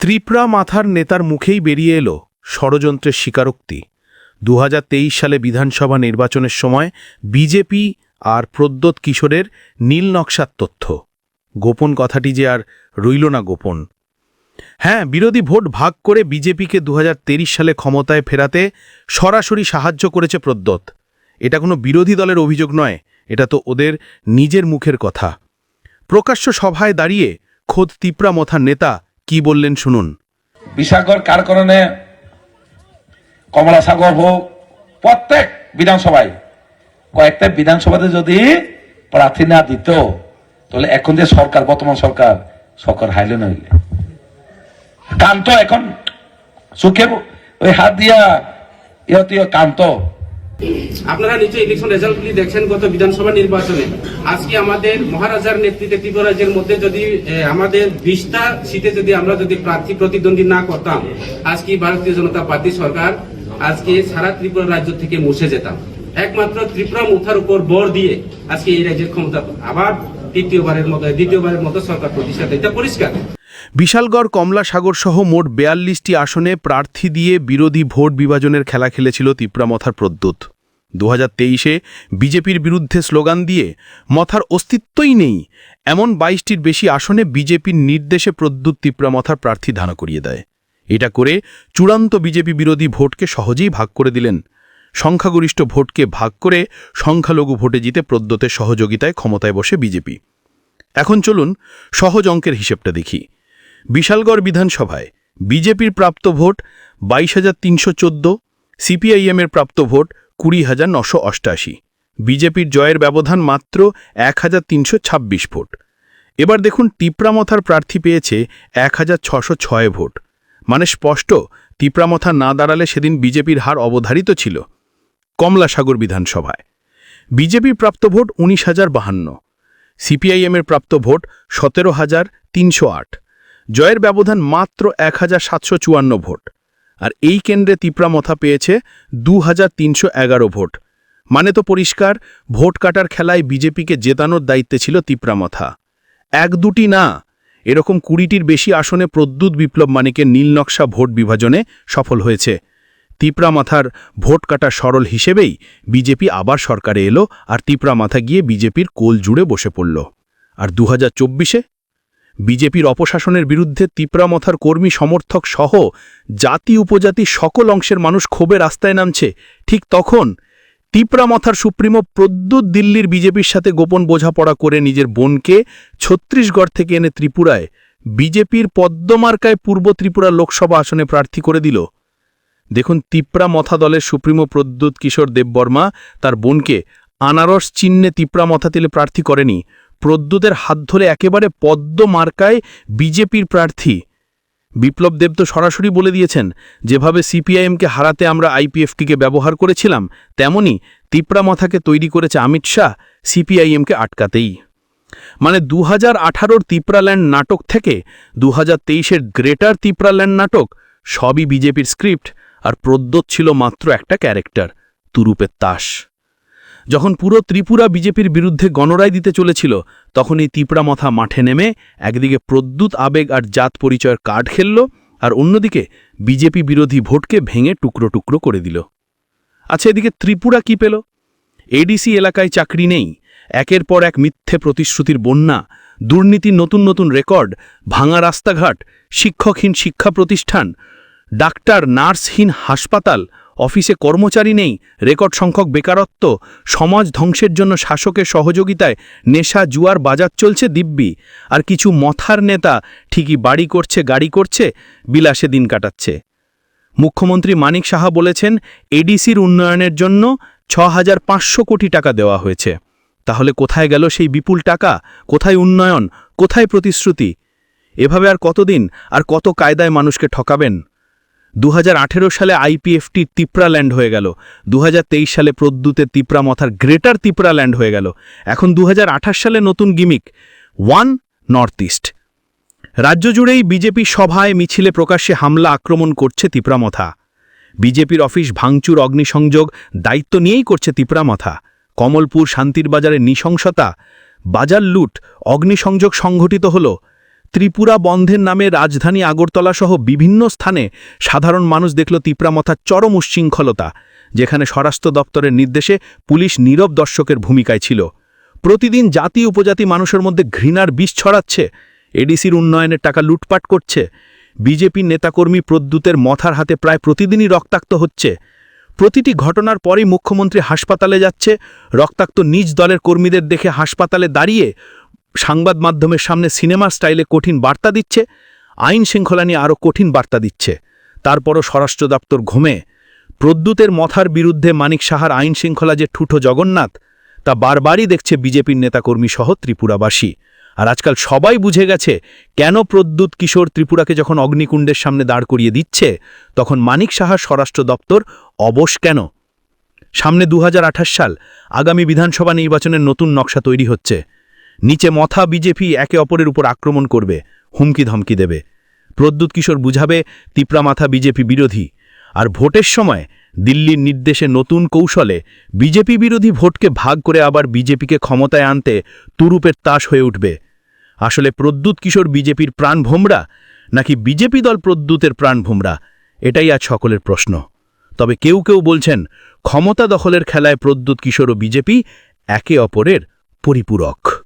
ত্রিপুরা মাথার নেতার মুখেই বেরিয়ে এলো ষড়যন্ত্রের স্বীকারোক্তি। দু হাজার তেইশ সালে বিধানসভা নির্বাচনের সময় বিজেপি আর প্রদ্যোৎ কিশোরের নীল নকশার তথ্য। গোপন কথাটি যে আর রইল না গোপন। হ্যাঁ বিরোধী ভোট ভাগ করে বিজেপিকে দু হাজার তেইশ সালে ক্ষমতায় ফেরাতে সরাসরি সাহায্য করেছে প্রদ্যোৎ। এটা কোনো বিরোধী দলের অভিযোগ নয়, এটা তো ওদের নিজের মুখের কথা। প্রকাশ্য সভায় দাঁড়িয়ে খোদ তিপ্রা মথার নেতা কি বললেন শুনুন। বিশাগর কার কারণে কমলা সাগর হোক, প্রত্যেক বিধানসভায়, কয়েকটা বিধানসভাতে যদি প্রার্থী না দিত, তাহলে এখন যে সরকার, বর্তমান সরকার সরকার হাইলে নইলে কান্ত এখন সুখে ওই হাত দিয়া ইহতীয় কান্ত। আপনারা নিচে ইলেকশন রেজাল্টগুলি দেখছেন গত বিধানসভা নির্বাচনে। আজকে আমাদের মহারাজার নেতৃত্বে ত্রিপুরা মধ্যে যদি আমাদের বিশটা সিটে যদি আমরা যদি প্রার্থী প্রতিদ্বন্দ্বী না করতাম, আজকে ভারতীয় জনতা পার্টি সরকার আজকে সারা ত্রিপুরা রাজ্য থেকে মুছে যেতাম। একমাত্র ত্রিপুরা মুথার উপর বর দিয়ে আজকে এই রাজ্যের ক্ষমতা আবার তৃতীয়বারের মতো, দ্বিতীয়বারের মতো সরকার প্রতিষ্ঠা এটা পরিষ্কার। বিশালগড় কমলা সাগর সহ মোট বেয়াল্লিশটি আসনে প্রার্থী দিয়ে বিরোধী ভোট বিভাজনের খেলা খেলেছিল তিপ্রামথার প্রদ্যুৎ দু হাজার তেইশে বিজেপির বিরুদ্ধে স্লোগান দিয়ে মথার অস্তিত্বই নেই, এমন বাইশটির বেশি আসনে বিজেপির নির্দেশে প্রদ্যুৎ তিপ্রামথার প্রার্থী ধান করিয়ে দেয়। এটা করে চূড়ান্ত বিজেপি বিরোধী ভোটকে সহজেই ভাগ করে দিলেন। সংখ্যাগরিষ্ঠ ভোটকে ভাগ করে সংখ্যালঘু ভোটে জিতে প্রদ্যোতের সহযোগিতায় ক্ষমতায় বসে বিজেপি। এখন চলুন সহজ অঙ্কের হিসেবটা দেখি। বিশালগড় বিধানসভায় বিজেপির প্রাপ্ত ভোট বাইশ হাজার তিনশো চোদ্দ, সিপিআইএমের প্রাপ্ত ভোট কুড়ি হাজার নশো অষ্টাশি। বিজেপির জয়ের ব্যবধান মাত্র এক হাজার তিনশো ছাব্বিশ ভোট। এবার দেখুন তিপ্রামথার প্রার্থী পেয়েছে এক হাজার ছশো ছয় ভোট। মানে স্পষ্ট, তিপ্রামথা না দাঁড়ালে সেদিন বিজেপির হার অবধারিত ছিল কমলাসাগর বিধানসভায়। বিজেপির প্রাপ্ত ভোট উনিশ হাজার বাহান্ন। সিপিআইএমের প্রাপ্ত ভোট সতেরো হাজার তিনশো আট। জয়ের ব্যবধান মাত্র এক হাজার সাতশো চুয়ান্ন ভোট। আর এই কেন্দ্রে তিপ্রামথা পেয়েছে দু ভোট। মানে তো পরিষ্কার, ভোট কাটার খেলায় বিজেপিকে জেতানোর দায়িত্বে ছিল তিপ্রামথা এক দুটি না, এরকম কুড়িটির বেশি আসনে প্রদ্যুৎ বিপ্লব মানিকের নীলনকশা ভোট বিভাজনে সফল হয়েছে। তিপ্রামাথার ভোট কাটা সরল হিসেবেই বিজেপি আবার সরকারে এলো আর তিপ্রামাথা গিয়ে বিজেপির কোল জুড়ে বসে পড়ল। আর দু হাজার চব্বিশে বিজেপির অপশাসনের বিরুদ্ধে তিপ্রামথার কর্মী সমর্থক সহ জাতি উপজাতি সকল অংশের মানুষ ক্ষোভে রাস্তায় নামছে। ঠিক তখন তিপ্রামথার সুপ্রিমো প্রদ্যুৎ দিল্লির বিজেপির সাথে গোপন বোঝাপড়া করে নিজের বোনকে ছত্তিশগড় থেকে এনে ত্রিপুরায় বিজেপির পদ্মমার্কায় পূর্ব ত্রিপুরা লোকসভা আসনে প্রার্থী করে দিল। দেখুন তিপ্রা মথা দলের সুপ্রিমো প্রদ্যুৎ কিশোর দেববর্মা তার বোনকে আনারস চিহ্নে তিপ্রা মথা তেলে প্রার্থী করেনি। প্রদ্যুতের হাত ধরে একেবারে পদ্ম মার্কায় বিজেপির প্রার্থী। বিপ্লব দেব তো সরাসরি বলে দিয়েছেন, যেভাবে সিপিআইএমকে হারাতে আমরা আইপিএফটিকে ব্যবহার করেছিলাম, তেমনি তিপ্রা মথাকে তৈরি করেছে অমিত শাহ সিপিআইএমকে আটকাতেই। মানে দু হাজার আঠারোর তিপ্রাল্যান্ড নাটক থেকে দু হাজার তেইশের গ্রেটার তিপ্রাল্যান্ড নাটক সবই বিজেপির স্ক্রিপ্ট, আর প্রদ্যোৎ ছিল মাত্র একটা ক্যারেক্টার, তুরুপের তাস। যখন পুরো ত্রিপুরা বিজেপির বিরুদ্ধে গণরায় দিতে চলেছিল তখন এই তিপড়া তিপড়ামথা মাঠে নেমে একদিকে প্রদ্যুৎ আবেগ আর জাত পরিচয়ের কার্ড খেলল, আর অন্যদিকে বিজেপি বিরোধী ভোটকে ভেঙে টুকরো টুকরো করে দিল। আচ্ছা এদিকে ত্রিপুরা কি পেল? এডিসি এলাকায় চাকরি নেই, একের পর এক মিথ্যে প্রতিশ্রুতির বন্যা দুর্নীতির নতুন নতুন রেকর্ড, ভাঙা রাস্তাঘাট, শিক্ষকহীন শিক্ষা প্রতিষ্ঠান, ডাক্তার নার্সহীন হাসপাতাল অফিসে কর্মচারী নেই, রেকর্ড সংখ্যক বেকারত্ব, সমাজ ধ্বংসের জন্য শাসকের সহযোগিতায় নেশা জুয়ার বাজার চলছে দিব্যি। আর কিছু মথার নেতা ঠিকই বাড়ি করছে, গাড়ি করছে, বিলাসে দিন কাটাচ্ছে। মুখ্যমন্ত্রী মানিক সাহা বলেছেন, এডিসির উন্নয়নের জন্য ছ কোটি টাকা দেওয়া হয়েছে। তাহলে কোথায় গেল সেই বিপুল টাকা? কোথায় উন্নয়ন? কোথায় প্রতিশ্রুতি? এভাবে আর কতদিন, আর কত কায়দায় মানুষকে ঠকাবেন? দু হাজার আঠেরো সালে আইপিএফটি তিপ্রাল্যান্ড হয়ে গেল। দু হাজার তেইশ সালে প্রদ্যুতের তিপ্রামথার গ্রেটার তিপ্রাল্যান্ড হয়ে গেল। এখন দু হাজার আঠাশ সালে নতুন গিমিক, ওয়ান নর্থ ইস্ট। রাজ্য জুড়েই বিজেপি সভায় মিছিলে প্রকাশ্যে হামলা আক্রমণ করছে তিপ্রামথা বিজেপির অফিস ভাঙচুর, অগ্নিসংযোগ দায়িত্ব নিয়েই করছে তিপ্রামথা কমলপুর শান্তির বাজারে নৃশংসতা, বাজার লুট, অগ্নিসংযোগ সংঘটিত হল। ত্রিপুরা বন্ধের নামে রাজধানী আগরতলা সহ বিভিন্ন স্থানে সাধারণ মানুষ দেখল তিপ্রামথার চরম উচ্ছৃঙ্খলতা, যেখানে স্বরাষ্ট্র দপ্তরের নির্দেশে পুলিশ নীরব দর্শকের ভূমিকায় ছিল। প্রতিদিন জাতি উপজাতি মানুষের মধ্যে ঘৃণার বিষ ছড়াচ্ছে, এডিসির উন্নয়নের টাকা লুটপাট করছে বিজেপির নেতাকর্মী প্রদ্যুতের মথার হাতে প্রায় প্রতিদিনই রক্তাক্ত হচ্ছে। প্রতিটি ঘটনার পরেই মুখ্যমন্ত্রী হাসপাতালে যাচ্ছে, রক্তাক্ত নিজ দলের কর্মীদের দেখে হাসপাতালে দাঁড়িয়ে সংবাদ মাধ্যমের সামনে সিনেমা স্টাইলে কঠিন বার্তা দিচ্ছে, আইন শৃঙ্খলা নিয়ে আরও কঠিন বার্তা দিচ্ছে। তারপরও স্বরাষ্ট্র দপ্তর ঘুমে। প্রদ্যুতের মথার বিরুদ্ধে মানিক সাহার আইন শৃঙ্খলা যে ঠুঠো জগন্নাথ, তা বারবারই দেখছে বিজেপির নেতাকর্মী সহ ত্রিপুরাবাসী। আর আজকাল সবাই বুঝে গেছে, কেন প্রদ্যুৎ কিশোর ত্রিপুরাকে যখন অগ্নিকুণ্ডের সামনে দাঁড় করিয়ে দিচ্ছে, তখন মানিক সাহার স্বরাষ্ট্র দপ্তর অবশ কেন? সামনে দু হাজার আঠাশ সাল আগামী বিধানসভা নির্বাচনের নতুন নকশা তৈরি হচ্ছে। নিচে মথা বিজেপি একে অপরের উপর আক্রমণ করবে, হুমকি ধমকি দেবে। প্রদ্যুৎ কিশোর বুঝাবে তিপ্রামাথা বিজেপি বিরোধী। আর ভোটের সময় দিল্লির নির্দেশে নতুন কৌশলে বিজেপি বিরোধী ভোটকে ভাগ করে আবার বিজেপিকে ক্ষমতায় আনতে তুরুপের তাস হয়ে উঠবে। আসলে প্রদ্যুৎ কিশোর বিজেপির প্রাণ ভোমরা নাকি বিজেপি দল প্রদ্যুতের প্রাণ ভোমরা, এটাই আজ সকলের প্রশ্ন। তবে কেউ কেউ বলছেন, ক্ষমতা দখলের খেলায় প্রদ্যুৎ কিশোর ও বিজেপি একে অপরের পরিপূরক।